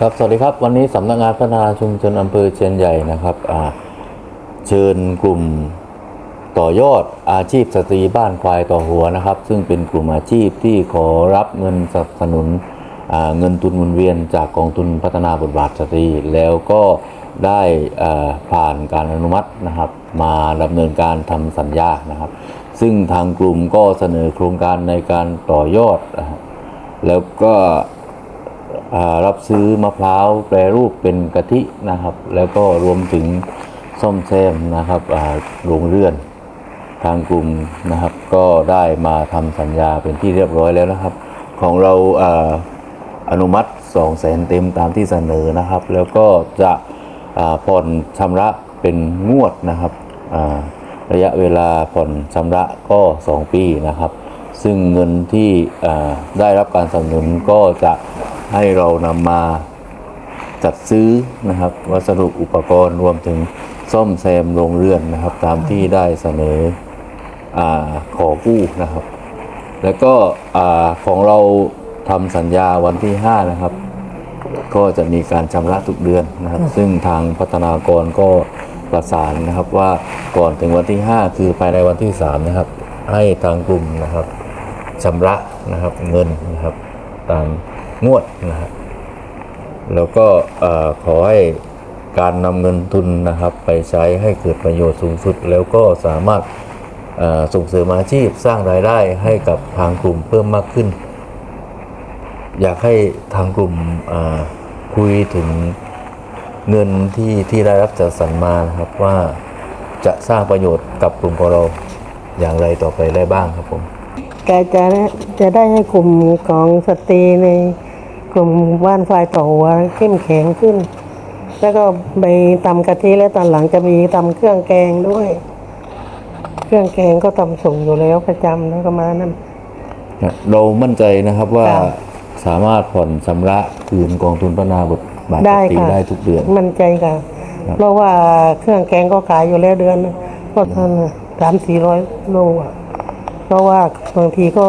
ครับ สวัสดีครับ วันนี้สำนักงานพัฒนาชุมชนอำเภอเชียนใหญ่นะครับเชิญกลุ่มต่อยอดอาชีพสตรีบ้านควายต่อหัวนะครับ ซึ่งเป็นกลุ่มอาชีพที่ขอรับเงินสนับสนุนเงินทุนหมุนเวียนจากกองทุนพัฒนาบทบาทสตรี แล้วก็ได้ผ่านการอนุมัตินะครับ มาดำเนินการทำสัญญานะครับ ซึ่งทางกลุ่มก็เสนอโครงการในการต่อยอด แล้วก็ รับซื้อมะพร้าวแปรรูปเป็นกะทินะครับ แล้วก็รวมถึงซ่อมแซมนะครับโรงเรือนทางกลุ่มนะครับ ก็ได้มาทำสัญญาเป็นที่เรียบร้อยแล้วนะครับ ของเราอนุมัติ2 0 0แสนเต็มตามที่เสนอนะครับ แล้วก็จะผ่อนชำระเป็นงวดนะครับระยะเวลาผ่อนชำระก็ 2 ปีนะครับ ซึ่งเงินที่ได้รับการสนับสนุนก็จะ ให้เรานำมาจัดซื้อนะครับ วัสดุอุปกรณ์รวมถึงซ่อมแซมโรงเรือนนะครับ ตามที่ได้เสนออาขอกู้นะครับ แล้วก็อาของเราทำสัญญาวันที่ 5 นะครับ ก็จะมีการชำระทุกเดือนนะครับ ซึ่งทางพัฒนากรก็ประสานนะครับว่าก่อนถึงวันที่ 5 คือภายในวันที่ 3 นะครับ ให้ทางกลุ่มนะครับชำระนะครับเงินนะครับตาม งวดนะครับแล้วก็ขอให้การนำเงินทุนนะครับ ไปใช้ให้เกิดประโยชน์สูงสุด แล้วก็สามารถส่งเสริมอาชีพสร้างรายได้ให้กับทางกลุ่มเพิ่มมากขึ้น อยากให้ทางกลุ่มคุยถึงเงินที่ที่ได้รับจัดสรรมานะครับว่าจะสร้างประโยชน์กับกลุ่มของเราอย่างไรต่อไปได้บ้างครับผมแกจะจะได้ให้กลุ่มของสตรีใน กลุ่มบ้านฝ่ายต่อหัวเข้มแข็งขึ้น แล้วก็ไปตำกะทิแล้วตอนหลังจะมีตำเครื่องแกงด้วย เครื่องแกงก็ตำส่งอยู่แล้วประจำแล้วก็มานั่นเรามั่นใจนะครับว่าค่ะสามารถผ่อนชำระคืนกองทุนพัฒนาบทบาทได้สตรีค่ะได้ทุกเดือน มั่นใจค่ะครับเพราะว่าเครื่องแกงก็ขายอยู่แล้วเดือนนึงก็ท่านสามสี่ร้อยโลอะเพราะว่าบางทีก็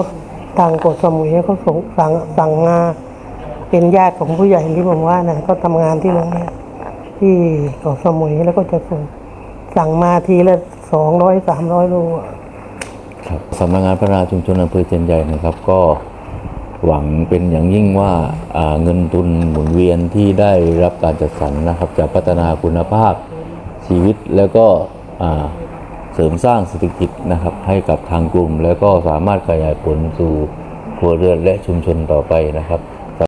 ทางกดสมุยเขาส่งสั่งสั่งงา เป็นญาติของผู้ใหญ่ที่ผมว่านะก็ทำงานที่โรงเรียนที่เกาะสมุยแล้วก็จะส่งสั่งมาทีละสองร้อยสามร้อยโลครับสำนักงานพัฒนาชุมชนอำเภอเชียนใหญ่นะครับ ก็หวังเป็นอย่างยิ่งว่าเงินทุนหมุนเวียนที่ได้รับการจัดสรรนะครับ จะพัฒนาคุณภาพชีวิตแล้วก็เสริมสร้างเศรษฐกิจนะครับ ให้กับทางกลุ่ม แล้วก็สามารถขยายผลสู่ครัวเรือนและชุมชนต่อไปนะครับ